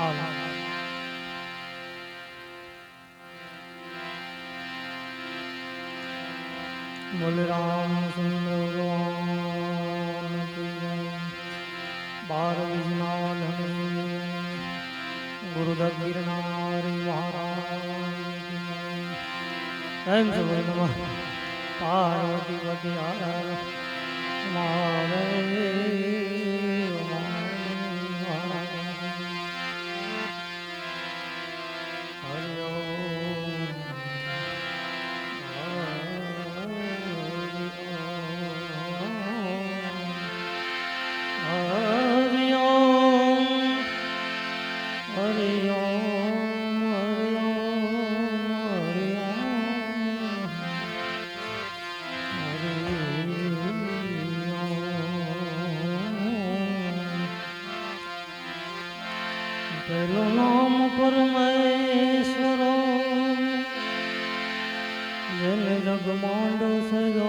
હાલો બોલે રામચંદ્ર ભગવાન. બાર વિજ્ઞાન ગુરુદેવ ગિરનારી મહારાજ. એમ ભાઈ નમઃ પાર્વતી પતિ હર મહાદેવ પેલું નામ પરમેશ્વર. જેને જગમાંડ સજો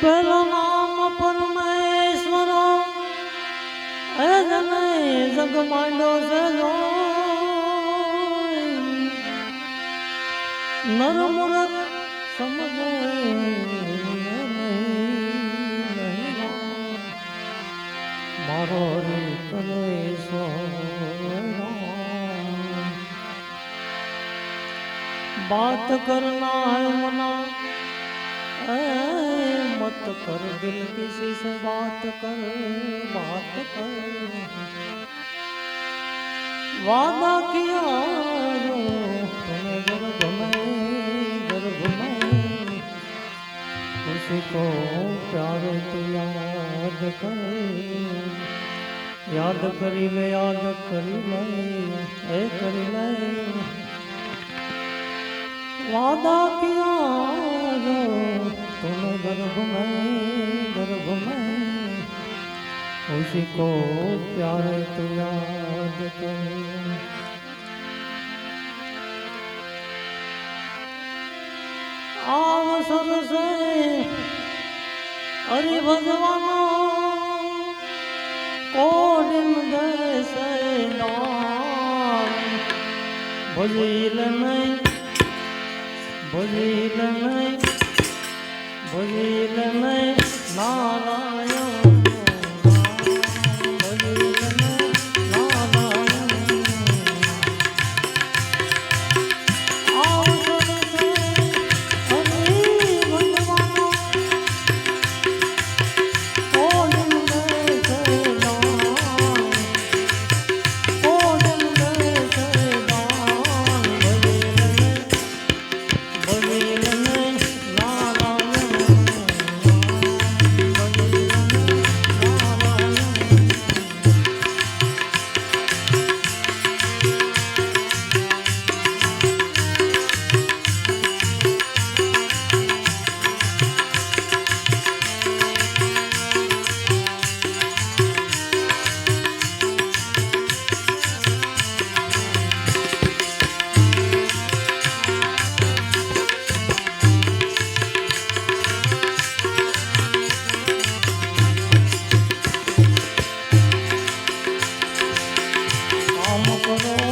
પેલું નામ પરમેશ્વર. એ જને જગમાંડ સજો बात करना है मना ऐ मत कर दिल किसी से बात कर बात कर वादा किया जो तुम्हें गर्भ में गर्भ में उसी को प्यार तू याद कर याद करी ले याद करी ले ए રાધા ક્યાં તુમ ગર્ભ મેં ગર્ભ મેં ઉસી કો પ્યાર યાદ કરે અવસર છે અરે ભગવાનો કોડિમ દેશ નામ ભજીલ ભજે લય ભજે લય નારા কোনো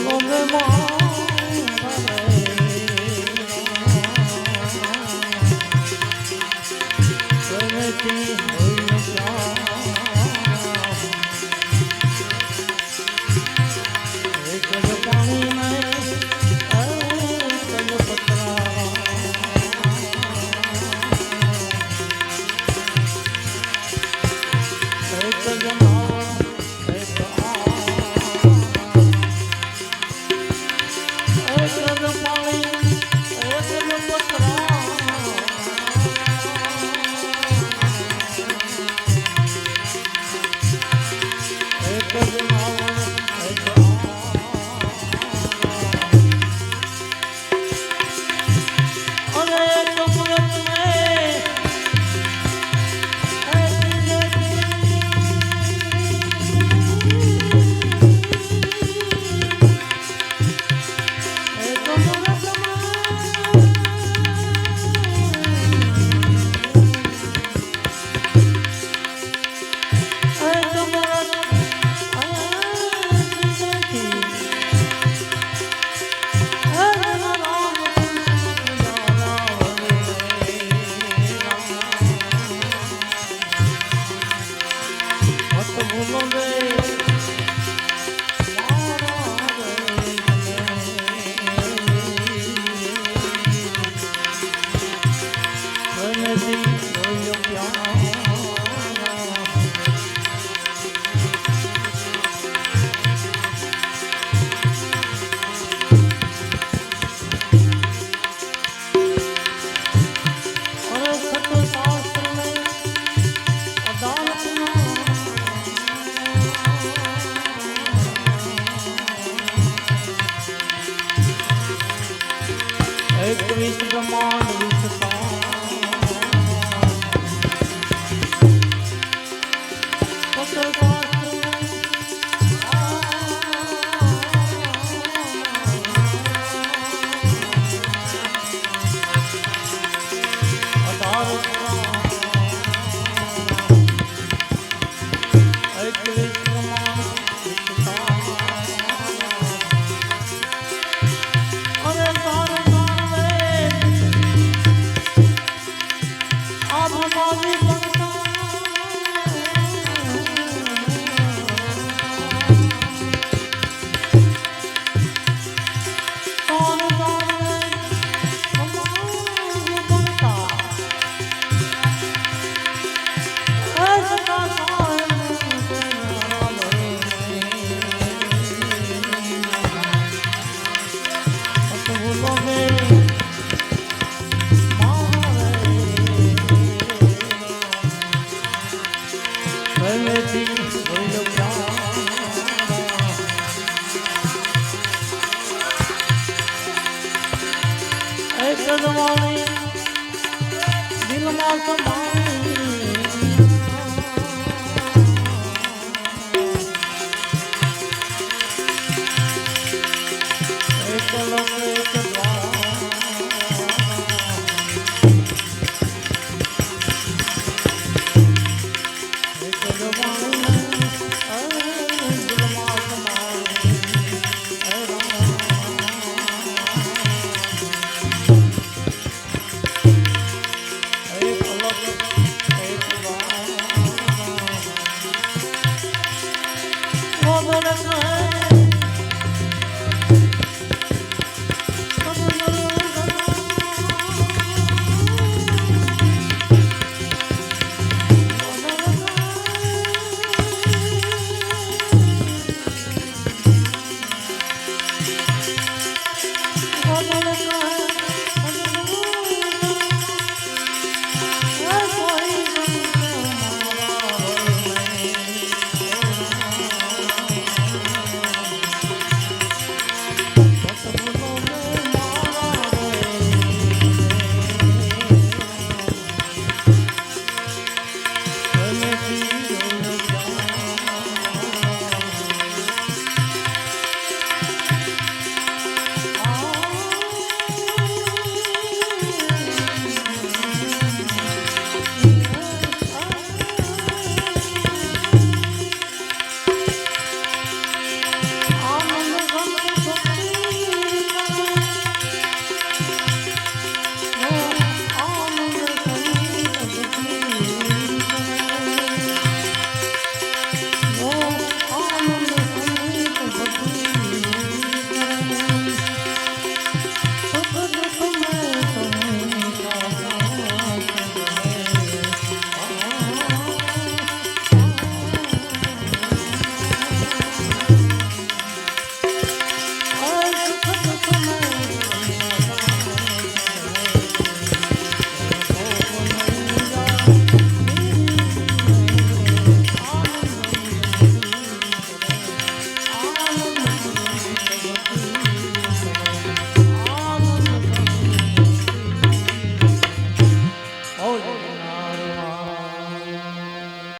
long. વિશ્વ બ્રહ્માંડ વિશ્વતા তোমার